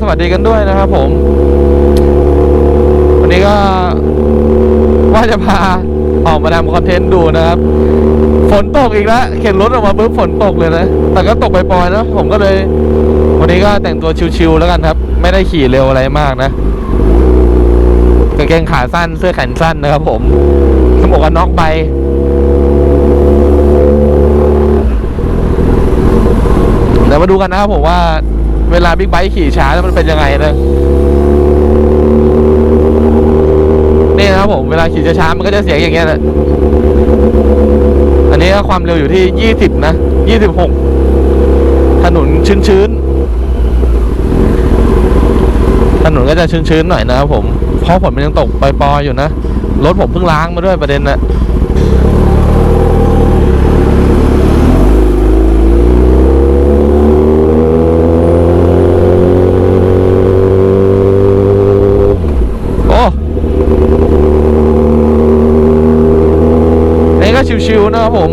สวัสดีกันด้วยนะครับผม วันนี้ก็ว่าจะพาออกมาทำคอนเทนต์ดูนะครับ ฝนตกอีกแล้วเข็นรถออกมาปุ๊บฝนตกเลยนะ แต่ก็ตกไปปล่อยนะผมก็เลย วันนี้ก็แต่งตัวชิวๆแล้วกันครับ ไม่ได้ขี่เร็วอะไรมากนะกางเกงขาสั้นเสื้อแขนสั้นนะครับ ผมสมวกกันน็อกใบเดี๋ยวมาดูกันนะครับผมว่า เวลาบิ๊กไบค์ขี่ช้าแล้วมันเป็นยังไงนะนี่นะครับผม เวลาขี่ช้าๆมันก็จะเสียงอย่างเงี้ยแหละอันนี้ก็ความเร็วอยู่ที่ยี่สิบนะยี่สิบหกถนนชื้นๆ ถนนก็จะชื้นๆ หน่อยนะครับผม เพราะฝนมันยังตกปล่อยๆอยู่นะ รถผมเพิ่งล้างมาด้วยประเด็นนะโอ้อันนี้ก็ ชิวๆนะครับผม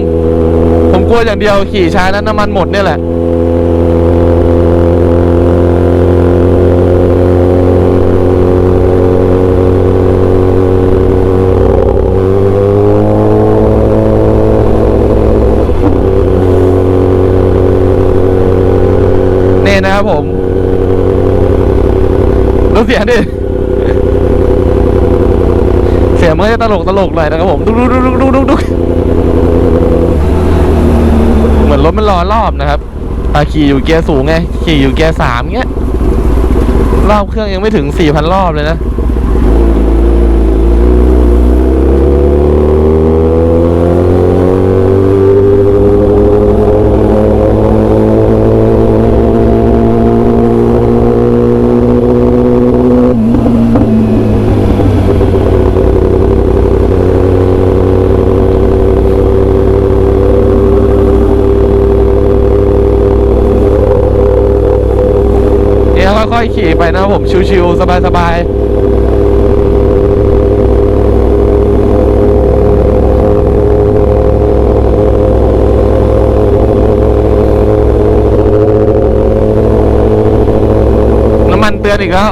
ผมกลัวอย่างเดียวขี่ช้านั้นน้ำมันหมดเนี่ยแหละนี่นะครับผมดูเสียงดิ เสียงมันก็จะตลกตลกหน่อยนะครับผมดุกดุกดุกดุกดุกดุกดุกเหมือนรถมันรอรอบนะครับอะขี่อยู่เกียร์สูงไงขี่อยู่เกียร์สามเงี้ยรอบเครื่องยังไม่ถึงสี่พันรอบเลยนะ เนี่ยค่อยๆขี่ไปนะครับ ผมชิวๆสบายๆน้ำมันเตือนอีกแล้ว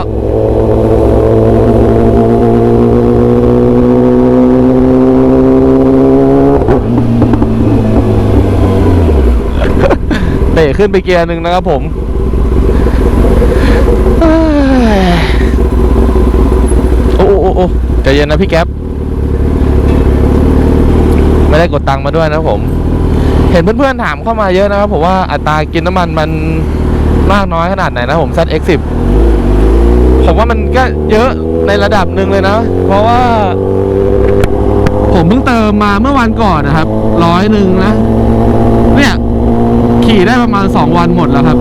เตะขึ้นไปเกียร์หนึ่งนะครับผม เอ้ยโอ้โอ้ใจเย็นนะพี่แก๊ปไม่ได้กดตังค์มาด้วยนะผม เห็นเพื่อนๆถามเข้ามาเยอะนะครับผมว่าอัตรากินน้ำมันมันมากน้อยขนาดไหนนะผม ZX10 ผมว่ามันก็เยอะในระดับหนึ่งเลยนะ เพราะว่า ผมเพิ่งเติมมาเมื่อวันก่อนนะครับร้อยหนึ่งนะ เนี่ย ขี่ได้ประมาณสองวันหมดแล้วครับ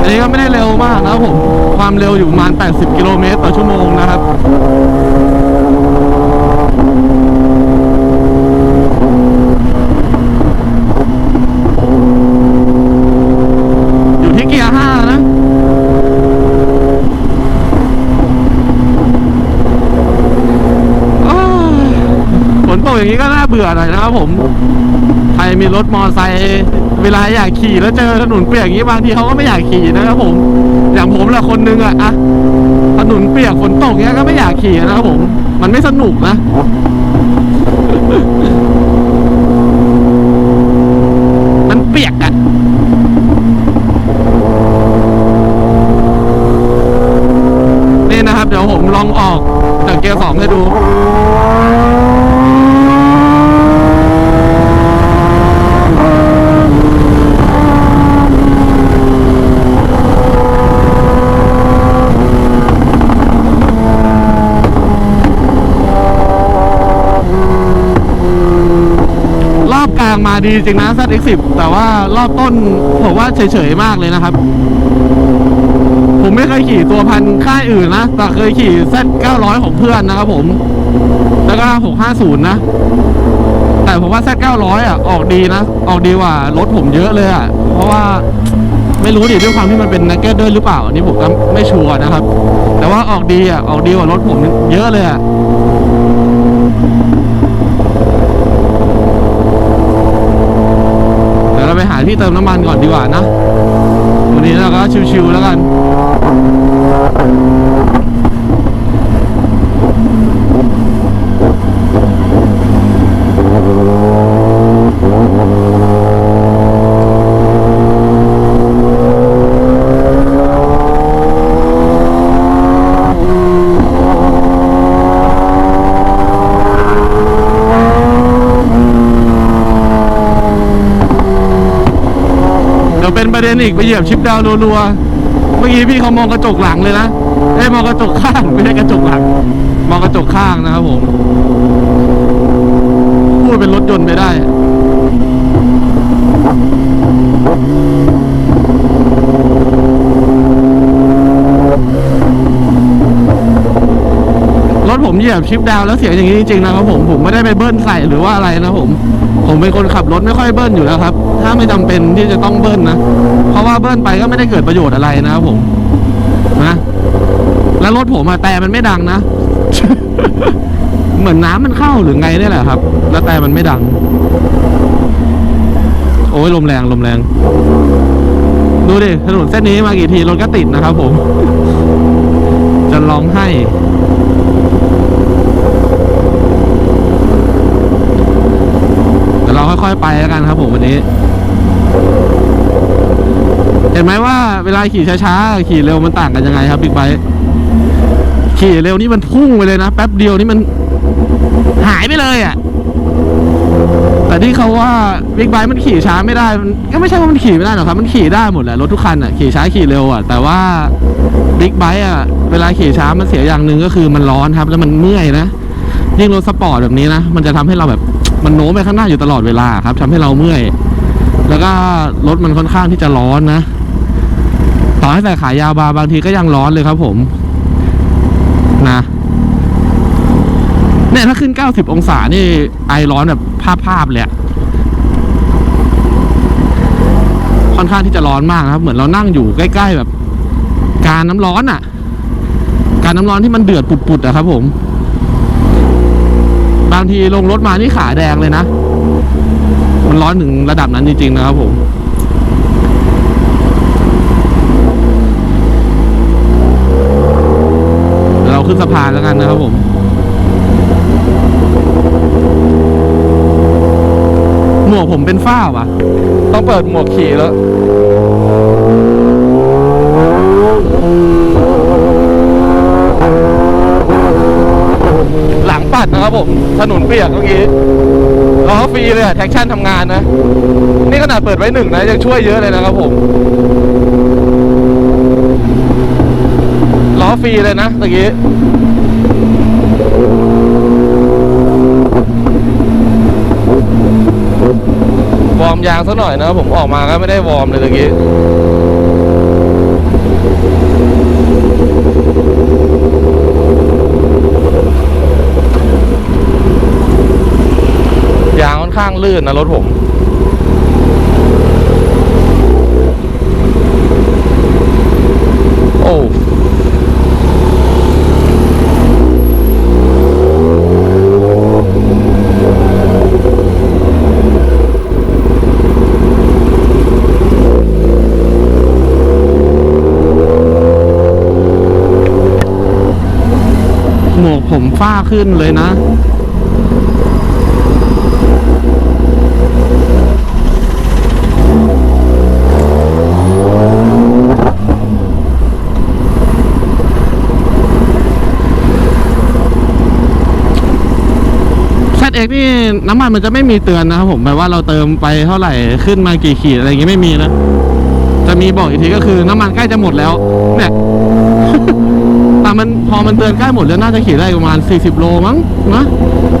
อันนี้ก็ไม่ได้เร็วมากนะครับผม ความเร็วอยู่ประมาณ 80 กิโลเมตรต่อชั่วโมงนะครับ อยู่ที่เกียร์ 5 นะ อ้าวฝนตกอย่างนี้ก็น่าเบื่ อหน่อยนะครับผม ใครมีรถมอไซค์เวลาอยากขี่แล้วเจอถนนเปียกอย่างนี้บางทีเขาก็ไม่อยากขี่นะครับผม อย่างผมแหละคนนึงอะอะถนนเปียกฝนตกเนี้ยก็ไม่อยากขี่นะครับผม มันไม่สนุกนะมันเปียกอะนี่นะครับ เดี๋ยวผมลองออกจากเกียร์สองให้ดู รอบกลางมา ดีจริงนะ ZX10 แต่ว่ารอบต้นผมว่าเฉยๆมากเลยนะครับ ผมไม่เคยขี่ตัวพันค่ายอื่นนะ แต่เคยขี่ Z 900 ของเพื่อนนะครับผม แล้วก็ 650 นะ แต่ผมว่า Z 900 อะ ออกดีนะ ออกดีกว่ารถผมเยอะเลยอะ เพราะว่าไม่รู้ดิด้วยความที่มันเป็นนักเก็ตด้วยหรือเปล่า อันนี้ผมก็ไม่ชัวร์นะครับ แต่ว่าออกดีอะ ออกดีกว่ารถผมเยอะเลยอะ เดี๋ยวเรานที่เติมน้ำมันก่อนดีกว่านะ วันนี้เราก็ชิวๆแล้วกัน เดี๋ยวเป็นประเด็น อีกไปเหยียบชิปดาวนัวๆเมื่อกี้พี่เขามองกระจกหลังเลยนะไอ้มองกระจกข้างไม่ใช่กระจกหลัง มองกระจกข้างนะครับผมพูดเป็นรถยนต์ไปได้รถผมเหยียบชิปดาวแล้วเสียงอย่างนี้จริงๆนะครับผมผมไม่ได้ไปเบิ้ลใส่หรือว่าอะไรนะผม ผมเป็นคนขับรถไม่ค่อยเบิ้ลอยู่แล้วครับ ถ้าไม่จำเป็นที่จะต้องเบิ้ลนะ เพราะว่าเบิ้ลไปก็ไม่ได้เกิดประโยชน์อะไรนะครับผม นะ แล้วรถผมอะแต่มันไม่ดังนะ เหมือนน้ำมันเข้าหรือไงนี่แหละครับ แล้วแต่มันไม่ดัง โอ้ยลมแรงลมแรง ดูดิถนนเส้นนี้มากี่ทีรถก็ติดนะครับผม จะร้องให้ เดี๋ยวเราค่ อยๆ ไปแล้วกันครับผมวันนี้ เห็นไหมว่าเวลาขี่ช้าๆ ขี่เร็วมันต่างกันยังไงครับบิ๊กไบค์ขี่เร็วนี่มันพุ่งไปเลยนะ แป๊บเดียวนี่มันหายไปเลยอะ่ะ แต่ที่เขาว่าบิ๊กไบค์มันขี่ช้าไม่ได้มันก็ไม่ใช่ว่ามันขี่ไม่ได้หรอกครับ มันขี่ได้หมดแหละรถทุกคันอะขี่ช้าขี่เร็วอะ แต่ว่าบิ๊กไบค์อะเวลาขี่ช้ามันเสียอย่างหนึ่งก็คือมันร้อนครับ แล้วมันเมื่อยนะยิ่งรถสปอร์ตแบบนี้นะมันจะทำให้เราแบบ มันโน้มไปข้างหน้าอยู่ตลอดเวลาครับทำให้เราเมื่อย แล้วก็รถมันค่อนข้างที่จะร้อนนะต่อให้ใส่ขายาวบาบางทีก็ยังร้อนเลยครับผมนะเนี่ยถ้าขึ้น 90 องศานี่ไอร้อนแบบภาพๆเลยค่อนข้างที่จะร้อนมากครับ เหมือนเรานั่งอยู่ใกล้ ๆ แบบ การน้ำร้อนอะการน้ำร้อนที่มันเดือดปุดๆอะครับผมางทีลงรถมานี่ขาแดงเลยนะ มันร้อนถึงระดับนั้นจริงๆนะครับผมเราขึ้นสะพานแล้วกันนะครับผมหมวกผมเป็นฝ้าว่ะ ต้องเปิดหมวกขี่แล้ว หลังปัดนะ ครับผม ถนนเปียกเมื่อกี้ล้อฟรีเลยอะแท็กชั่นทำงานนะ นี่ขนาดเปิดไว้หนึ่งนะ ยังช่วยเยอะเลยนะครับผมล้อฟรีเลยนะเมื่อกี้วอร์มยางซะหน่อยนะผมออกมาก็ไม่ได้วอร์มเลยเมื่อกี้ ยางค่อนข้างลื่นนะรถผมโอ้หมวกผมฝ้าขึ้นเลยนะ นี่น้ำมันมันจะไม่มีเตือนนะครับผมแบบว่าเราเติมไปเท่าไหร่ขึ้นมากี่ขีดอะไรอย่างงี้ไม่มีนะ จะมีบอกอีกทีก็คือน้ำมันใกล้จะหมดแล้ว เนี่ย แต่มันพอมันเตือนใกล้หมดแล้วน่าจะขี่ได้ประมาณ 40 โลมั้งนะ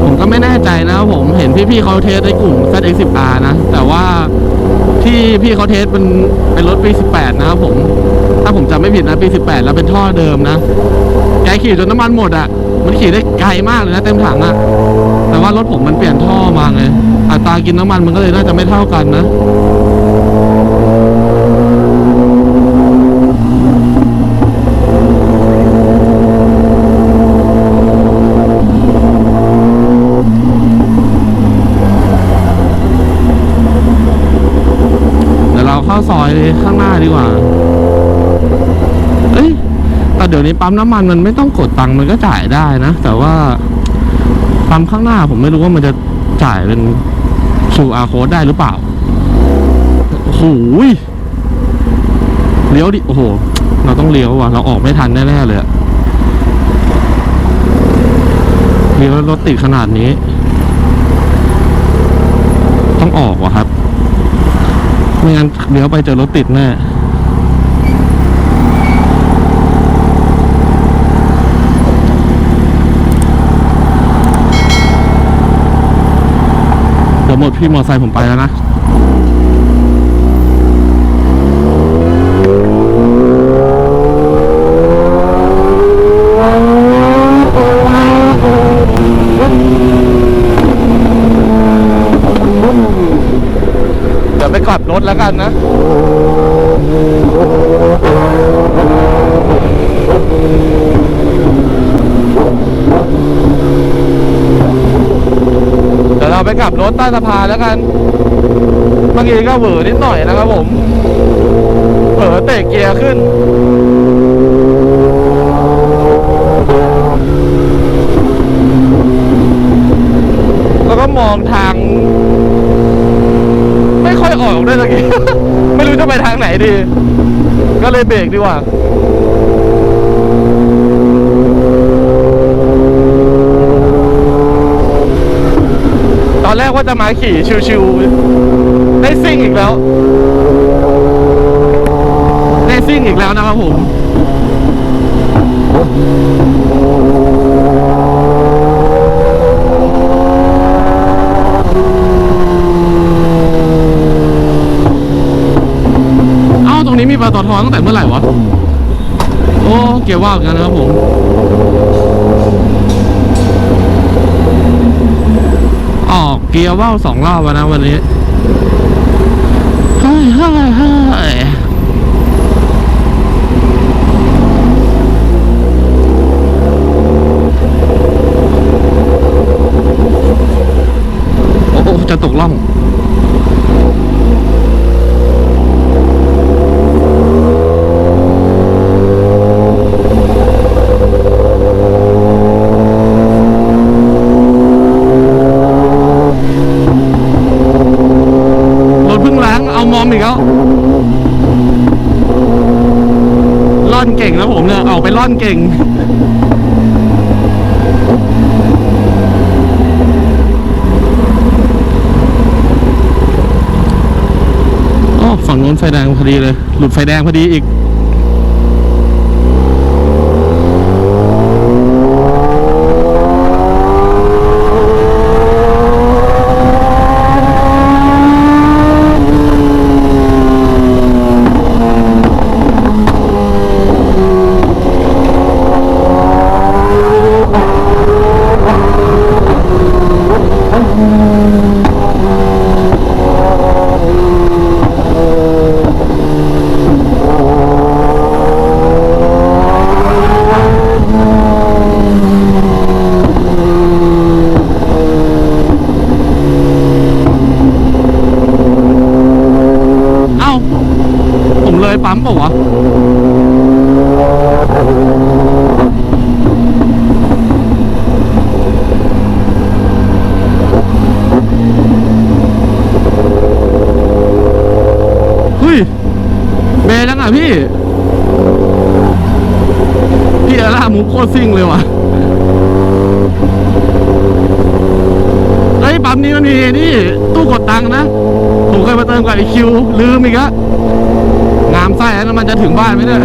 ผมก็ไม่แน่ใจนะครับผมเห็นพี่ๆเขาเทสในกลุ่ม ZX10R นะ แต่ว่าที่พี่เขาเทสเป็นเป็นรถปี 18 นะครับผม ถ้าผมจำไม่ผิดนะปี 18 แล้วเป็นท่อเดิมนะแกขี่จนน้ำมันหมดอะ มันขี่ได้ไกลมากเลยนะเต็มถังอะ ว่ารถผมมันเปลี่ยนท่อมาไง อัตรากินน้ำมันมันก็เลยน่าจะไม่เท่ากันนะเดี๋ยวเราเข้าซอยข้างหน้าดีกว่า เอ้ย แต่เดี๋ยวนี้ปั๊มน้ำมันมันไม่ต้องกดตังค์มันก็จ่ายได้นะ แต่ว่า ปั๊มข้างหน้า ผมไม่รู้ว่ามันจะจ่ายเป็น QR code ได้หรือเปล่าโอ้โหยเลี้ยวดิ โอ้โห เราต้องเลี้ยวว่ะ เราออกไม่ทันแน่ๆเลยเลี้ยวรถติดขนาดนี้ ต้องออกว่ะครับ ไม่งั้นเลี้ยวไปเจอรถติดแน่ เดี๋ยวหมด พี่มอเตอร์ไซค์ผมไปแล้วนะเดี๋ยวไปกลับรถแล้วกันนะ เดี๋ยวเรา ไปกลับรถใต้สะพานแล้วกันเมื่อกี้ก็เหวอนิดหน่อยนะครับผมเผลอเตะเกียร์ขึ้น แล้วก็มองทาง ไม่ค่อยออกด้วยตะกี้ ไม่รู้จะไปทางไหนดี ก็เลยเบรกดีกว่า ตอนแร กว่าจะมาขี่ชิวๆได้ซิ่งอีกแล้ว ได้ซิ่งอีกแล้วนะครับผมเอ้าตรงนี้มีปลาตอทตั้งแต่เมื่อไหร่วะ โอ้ เกียร์ว่าวกันนะครับผม กเกียร์ว่าวสองรอบแล้วนะวันนี้เฮ้ยฮ้ยฮ้ยโอ้จะตกล่อง รถเพึ่งล้างเอามอมอีกแล้วล่อนเก่งนะผมเนี่ย ออกไปล่อนเก่งโอ้ฝั่งนู้นไฟแดงพอดีเลย หลุดไฟแดงพอดีอีก เอ้า ผมเลยปั๊มเปล่าวะ เฮ้ย เบจัง อะพี่ พี่อาร่ามูโคตรซิ่งเลยว่ะเฮ้ยปั๊มนี้มันมีนี่ ตู้กดตังค์นะ ผมเคยมาเติมกับไอคิว ลืมอีกอะงามไส้แล้วมันจะถึงบ้านไหมเนี่ย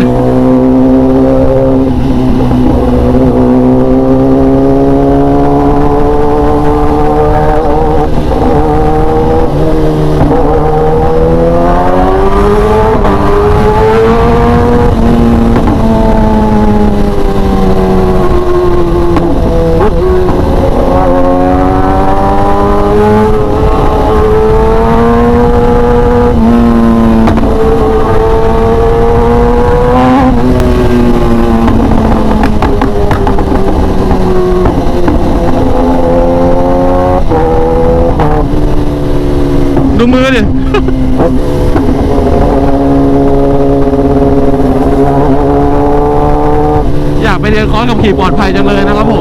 เรียนคอร์สขับขี่ปลอดภัยจังเลยนะครับผม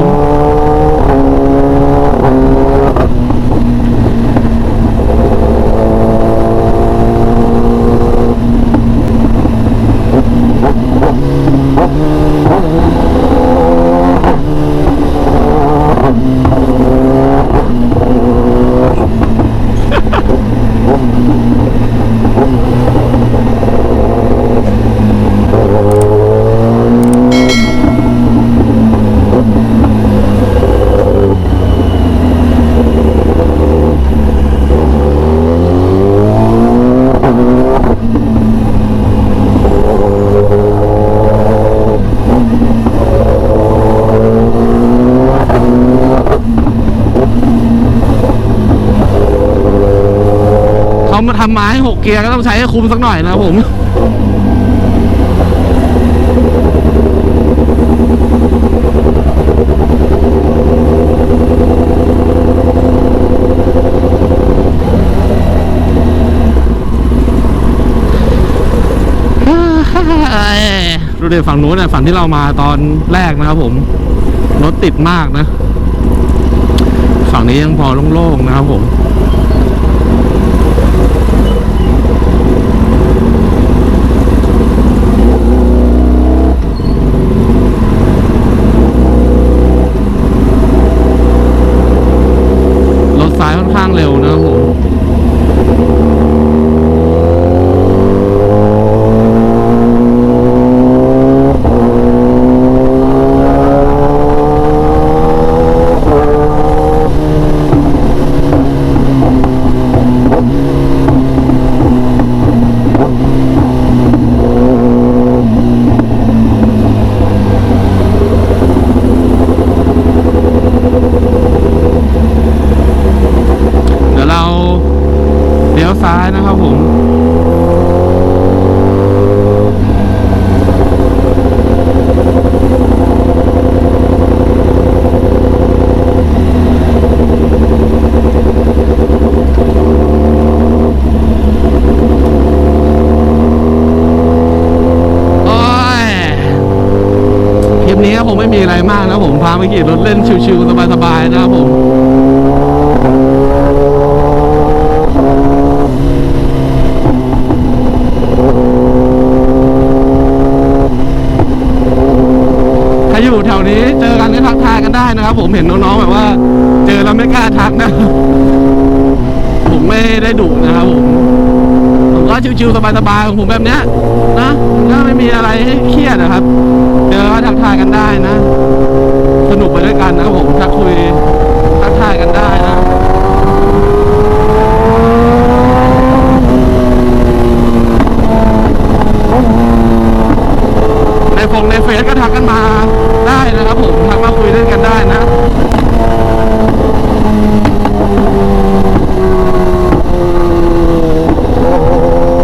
เกียร์ก็ต้องใช้ให้คุ้มสักหน่อยนะครับผมดูเดี๋ยวฝั่งนู้นเนี่ยฝั่งที่เรามาตอนแรกนะครับผม รถติดมากนะ ฝั่งนี้ยังพอโล่งๆนะครับผม รถซ้ายค่อนข้างเร็วนะครับผม เดี๋ยวเราเลี้ยวซ้ายนะครับผม โอ้ย คลิปนี้ก็คงไม่มีอะไรมากนะผมพาไป ขี่รถเล่นชิวๆสบายๆนะครับผมถ้าอยู่แถวนี้เจอกันก็ทักทายกันได้นะครับ ผมเห็นน้องๆแบบว่า เจอแล้วไม่กล้าทักนะ ผมไม่ได้ดุนะครับผมผมก็ชิวๆสบายๆของผมแบบเนี้ยนะก็ไม่มีอะไรให้เครียดนะครับ เจอก็ทักทายกันได้นะ สนุกไปด้วยกันนะครับผมทักคุยทักทายกันได้นะ ในฟงในเฟซก็ทักกันมาได้นะครับผมทักมาคุยเล่นกันได้นะ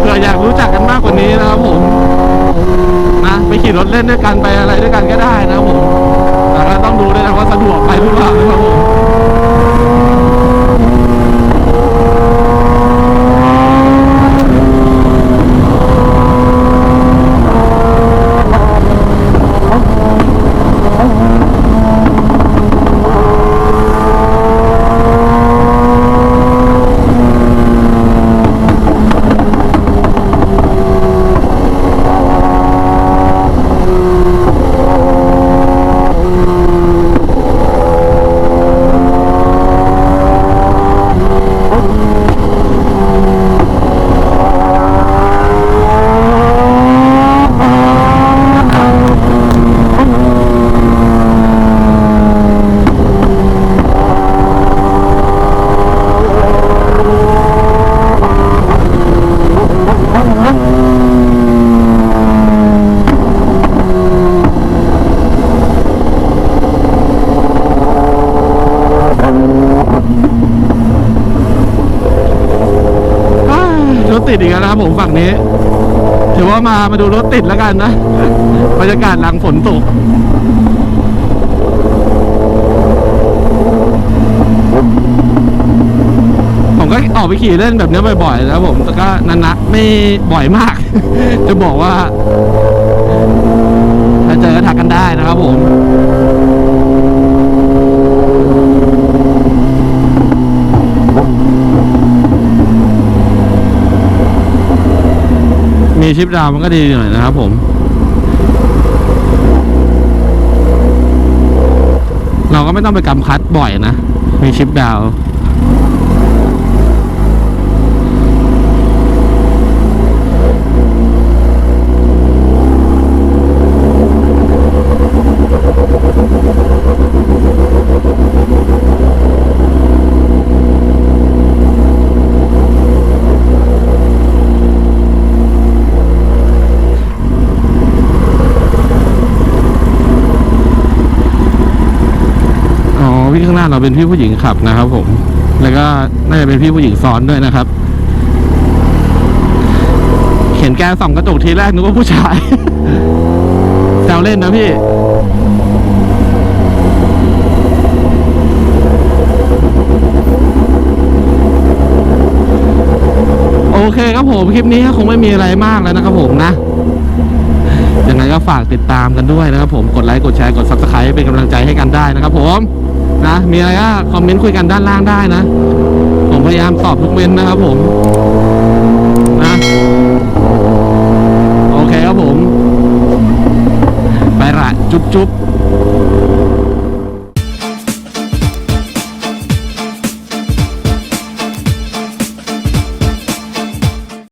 เผื่ออยากรู้จักกันมากกว่านี้นะครับผม นะไปขี่รถเล่นด้วยกันไปอะไรด้วยกันก็ได้นะครับผม แต่ก็ต้องดูด้วยนะว่าสะดวกไปหรือเปล่านะครับผม อ้ายรถ ติดอีกแล้วนะครับผมฝั่งนี้ ถือว่ามามาดูรถติดแล้วกันนะบรรยากาศหลังฝนตกผมก็ออกไปขี่เล่นแบบนี้บ่อยๆนะผมแต่ก็นันนะไม่บ่อยมาก จะบอกว่าถ้าเจอก็ทักกันได้นะครับผม ชิปดาวมันก็ดีหน่อยนะครับผมเราก็ไม่ต้องไปกำคัดบ่อยนะ มีชิปดาวน์ อ๋อพี่ข้างหน้า เราเป็นพี่ผู้หญิงขับนะครับ ผม แล้วก็น่าจะเป็นพี่ผู้หญิงซ้อนด้วยนะครับ เห็นแกส่องกระจกทีแรกนึกว่าผู้ชายแซวเล่นนะพี่โอเคครับผมคลิปนี้คงไม่มีอะไรมากแล้วนะครับผมนะยังไงก็ฝากติดตามกันด้วยนะครับผมกดไลค์กดแชร์กด subscribe เป็นกำลังใจให้กันได้นะครับผม นะ มีอะไรก็คอมเมนต์คุยกันด้านล่างได้นะ ผมพยายามตอบทุกเมนนะครับผมนะโอเคครับผม ไปละจุ๊บจุ๊บ